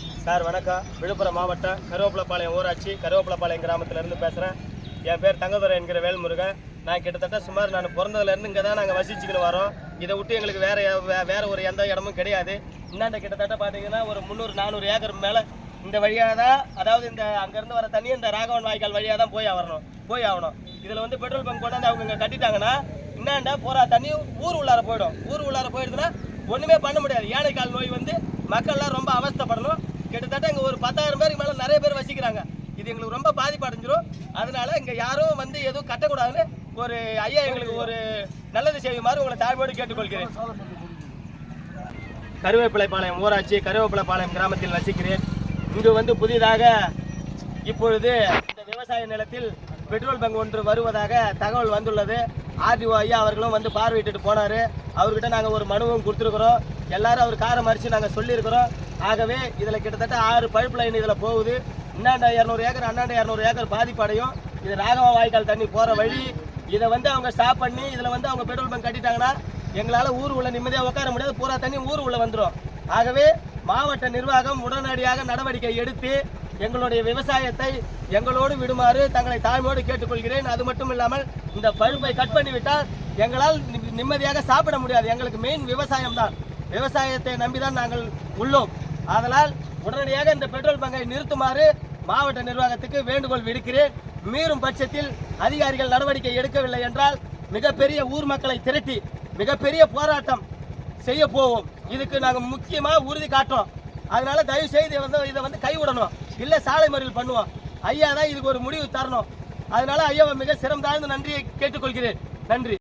Sir வணக்கம். விழுப்புரம் மாவட்டம் கருவேப்பிலப்பாளையம் ஊராட்சி கருவேப்பிலப்பாளையம் கிராமத்திலேருந்து பேசுகிறேன் என் பேர் தங்கதுரை என்கிற வேல்முருகன். நான் கிட்டத்தட்ட சுமார் நான் பிறந்ததுலேருந்து இங்கே தான் நாங்கள் வசிச்சுக்கிட்டு வரோம். இதை விட்டு எங்களுக்கு வேற வே- வேற ஒரு எந்த இடமும் கிடையாது. இந்தாண்ட கிட்டத்தட்ட பார்த்தீங்கன்னா ஒரு முந்நூறு நானூறு ஏக்கர் மேலே இந்த வழியாக தான் அதாவது இந்த அங்கேருந்து வர தண்ணி இந்த ராகவன் வாய்க்கால் வழியாக தான் போய் வரணும் போய் ஆகணும் இதில் வந்து பெட்ரோல் பங்க் கொண்டாந்து அவங்க இங்கே கட்டிட்டாங்கன்னா இன்னாண்ட போகிற தண்ணியும் ஊர் உள்ளார போயிடும். ஊர் உள்ளார போயிடுதுன்னா ஒன்றுமே பண்ண முடியாது. ஏழைக்கால் நோய் வந்து மக்கள்லாம் ரொம்ப அவஸ்தப்படணும். கிட்டத்தட்ட இங்கே ஒரு பத்தாயிரம் பேருக்கு மேலே நிறைய பேர் வசிக்கிறாங்க. இது எங்களுக்கு ரொம்ப பாதிப்பு அடைஞ்சிரும் அதனால இங்கே யாரும் வந்து எதுவும் கட்டக்கூடாதுன்னு ஒரு ஐயா எங்களுக்கு ஒரு நல்லது செய்யுமாறு உங்களை தாழ்வோடு கேட்டுக்கொள்கிறேன். கருவேப்பிலைப்பாளையம் ஊராட்சி கருவேப்பிலைப்பாளையம் கிராமத்தில் வசிக்கிறேன். இங்கு வந்து புதிதாக இப்பொழுது இந்த விவசாய நிலத்தில் பெட்ரோல் பங்க் ஒன்று வருவதாக தகவல் வந்துள்ளது. ஆர்டிஓ ஐயா அவர்களும் வந்து பார்வையிட்டு போனார். அவர்கிட்ட நாங்கள் ஒரு மனுவும் கொடுத்துருக்குறோம். எல்லாரும் அவர் காரை மறித்து நாங்கள் சொல்லியிருக்கிறோம். ஆகவே இதில் கிட்டத்தட்ட ஆறு பைப் லைன் இதில் போகுது. இன்னாண்ட இரநூறு ஏக்கர் அண்ணாண்ட இரநூறு ஏக்கர் பாதிப்படையும் இது ராகவா வாய்க்கால் தண்ணி போகிற வழி. இதை வந்து அவங்க ஸ்டாப் பண்ணி இதில் வந்து அவங்க பெட்ரோல் பங்க் கட்டிட்டாங்கன்னா எங்களால் ஊர் உள்ள நிம்மதியாக உட்கார முடியாது. பூரா தண்ணி ஊர் உள்ள வந்துடும் ஆகவே மாவட்ட நிர்வாகம் உடனடியாக நடவடிக்கை எடுத்து எங்களுடைய விவசாயத்தை எங்களோடு விடுமாறு தங்களை தாழ்மையோடு கேட்டுக்கொள்கிறேன். அது மட்டும் இல்லாமல் இந்த பருப்பை கட் பண்ணிவிட்டால் எங்களால் நி- நிம்மதியாக சாப்பிட முடியாது. எங்களுக்கு மெயின் விவசாயம் தான். விவசாயத்தை நம்பிதான் நாங்கள் உள்ளோம். ஆதலால் உடனடியாக இந்த பெட்ரோல் பங்கை நிறுத்துமாறு மாவட்ட நிர்வாகத்துக்கு வேண்டுகோள் விடுக்கிறேன். மீறும் பட்சத்தில் அதிகாரிகள் நடவடிக்கை எடுக்கவில்லை என்றால் மிகப்பெரிய ஊர் மக்களை திரட்டி மிகப்பெரிய போராட்டம் செய்ய போவோம். இதுக்கு நாங்கள் முக்கியமாக உறுதி காட்டுறோம். அதனால தயவு செய்து இதை வந்து இதை வந்து கைவிடணும். இல்லை சாலை மறியல் பண்ணுவோம். ஐயா தான் இதுக்கு ஒரு முடிவு தரணும். அதனால ஐயாவை மிக சிறந்தாழ்ந்து நன்றியை கேட்டுக்கொள்கிறேன். நன்றி.